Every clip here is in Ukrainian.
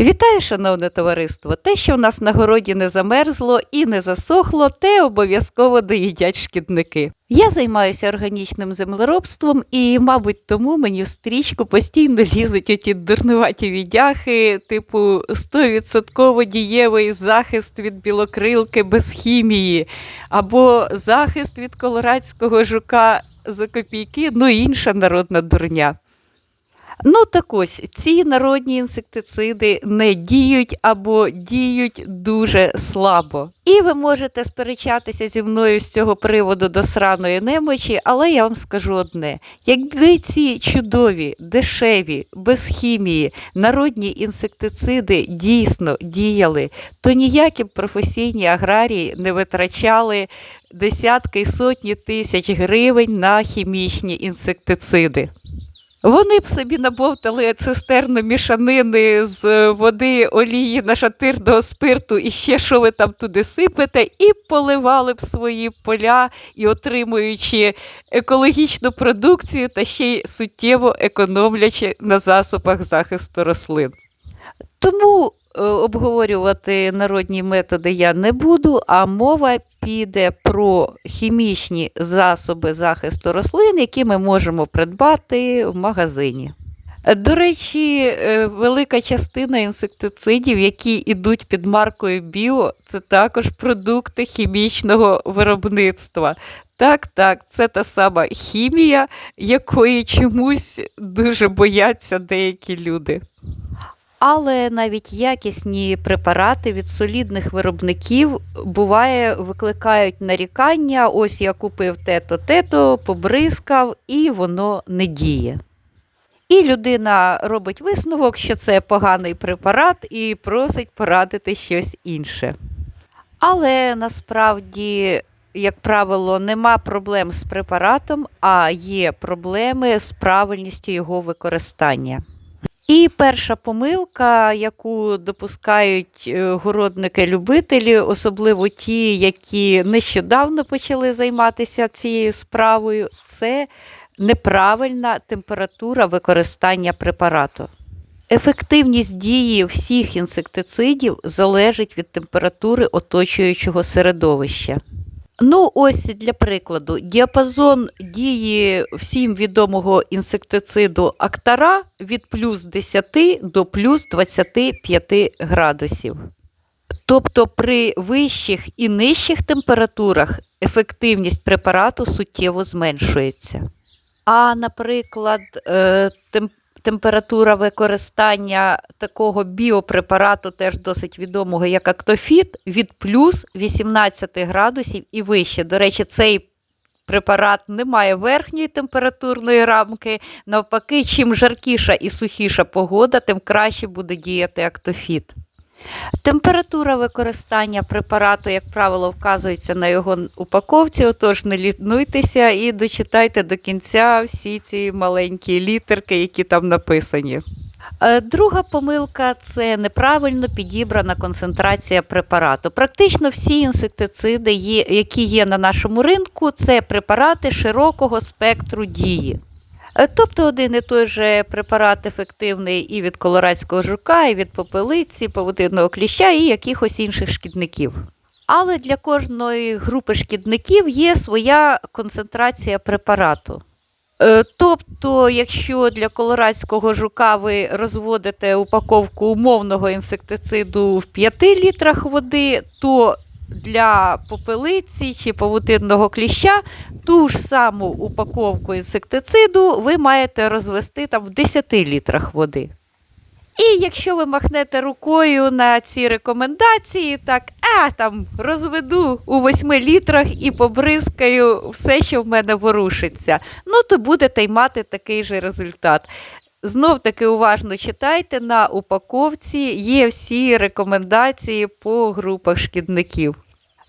Вітаю, шановне товариство! Те, що в нас на городі не замерзло і не засохло, те обов'язково доїдять шкідники. Я займаюся органічним землеробством, і, мабуть, тому мені в стрічку постійно лізуть оті дурнуваті відяхи, типу 100% дієвий захист від білокрилки без хімії, або захист від колорадського жука за копійки, ну і інша народна дурня. Ну так ось ці народні інсектициди не діють або діють дуже слабо. І ви можете сперечатися зі мною з цього приводу до сраної немочі, але я вам скажу одне: якби ці чудові, дешеві, без хімії народні інсектициди дійсно діяли, то ніякі професійні аграрії не витрачали десятки і сотні тисяч гривень на хімічні інсектициди. Вони б собі набовтали цистерну мішанини з води, олії, нашатирного спирту і ще що ви там туди сипете, і поливали б свої поля і отримуючи екологічну продукцію та ще й суттєво економлячи на засобах захисту рослин. Тому е, обговорювати народні методи я не буду, а мова піде про хімічні засоби захисту рослин, які ми можемо придбати в магазині. Е, До речі, е, велика частина інсектицидів, які йдуть під маркою Біо, це також продукти хімічного виробництва. Так, так, це та сама хімія, якої чомусь дуже бояться деякі люди. Але навіть якісні препарати від солідних виробників буває викликають нарікання. Ось я купив те-то, те-то, побризкав, і воно не діє. І людина робить висновок, що це поганий препарат, і просить порадити щось інше. Але насправді, як правило, нема проблем з препаратом, а є проблеми з правильністю його використання. І перша помилка, яку допускають е, городники-любителі, особливо ті, які нещодавно почали займатися цією справою, це неправильна температура використання препарату. Ефективність дії всіх інсектицидів залежить від температури оточуючого середовища. Ну, ось для прикладу, діапазон дії всім відомого інсектициду Актара від плюс 10 до плюс 25 градусів. Тобто при вищих і нижчих температурах ефективність препарату суттєво зменшується. А, наприклад, е, тем- температура використання такого біопрепарату, теж досить відомого, як актофіт, від плюс 18 градусів і вище. До речі, цей препарат не має верхньої температурної рамки. Навпаки, чим жаркіша і сухіша погода, тим краще буде діяти актофіт. Температура використання препарату, як правило, вказується на його упаковці, отож не лінуйтеся і дочитайте до кінця всі ці маленькі літерки, які там написані. Е, Друга помилка це неправильно підібрана концентрація препарату. Практично всі інсектициди, які є на нашому ринку, це препарати широкого спектру дії. Е, Тобто один і той же препарат ефективний і від колорадського жука, і від попелиці, павутинного кліща, і якихось інших шкідників. Але для кожної групи шкідників є своя концентрація препарату. Е, Тобто, якщо для колорадського жука ви розводите упаковку умовного інсектициду в 5 літрах води, то для попелиці чи павутинного кліща ту ж саму упаковку інсектициду ви маєте розвести там в 10 літрах води. І якщо ви махнете рукою на ці рекомендації, так, а там розведу у 8 літрах і побризкаю все, що в мене ворушиться, ну то будете й мати такий же результат. Знов таки уважно читайте, на упаковці є всі рекомендації по групах шкідників.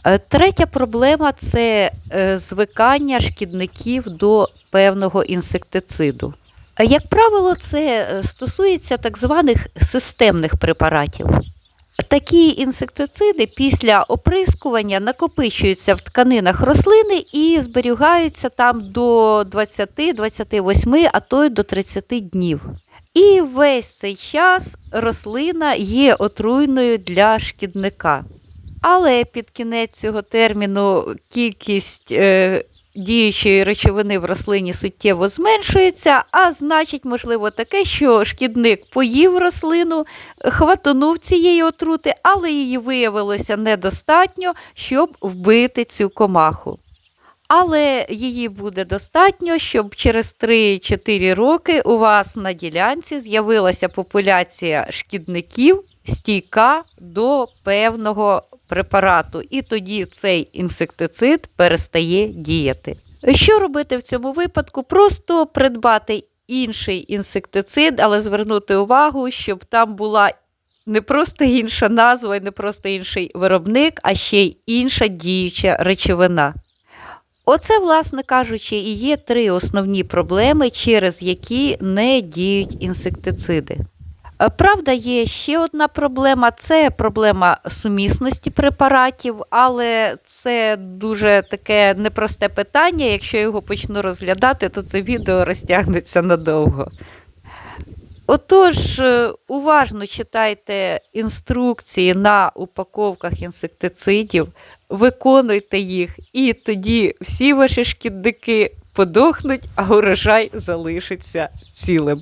Е, Третя проблема це е, звикання шкідників до певного інсектициду. Е, Як правило, це стосується так званих системних препаратів. Такі інсектициди після оприскування накопичуються в тканинах рослини і зберігаються там до 20-28, а то й до 30 днів. І весь цей час рослина є отруйною для шкідника. Але під кінець цього терміну кількість е, діючої речовини в рослині суттєво зменшується, а значить, можливо, таке, що шкідник поїв рослину, хватонув цієї отрути, але її виявилося недостатньо, щоб вбити цю комаху. Але її буде достатньо, щоб через 3-4 роки у вас на ділянці з'явилася популяція шкідників стійка до певного препарату, і тоді цей інсектицид перестає діяти. Що робити в цьому випадку? Просто придбати інший інсектицид, але звернути увагу, щоб там була не просто інша назва, і не просто інший виробник, а ще й інша діюча речовина. Оце, власне кажучи, і є три основні проблеми, через які не діють інсектициди. Е, Правда, є ще одна проблема це проблема сумісності препаратів, але це дуже таке непросте питання. Якщо його почну розглядати, то це відео розтягнеться надовго. Отож, е, уважно читайте інструкції на упаковках інсектицидів, виконуйте їх, і тоді всі ваші шкідники подохнуть, а урожай залишиться цілим.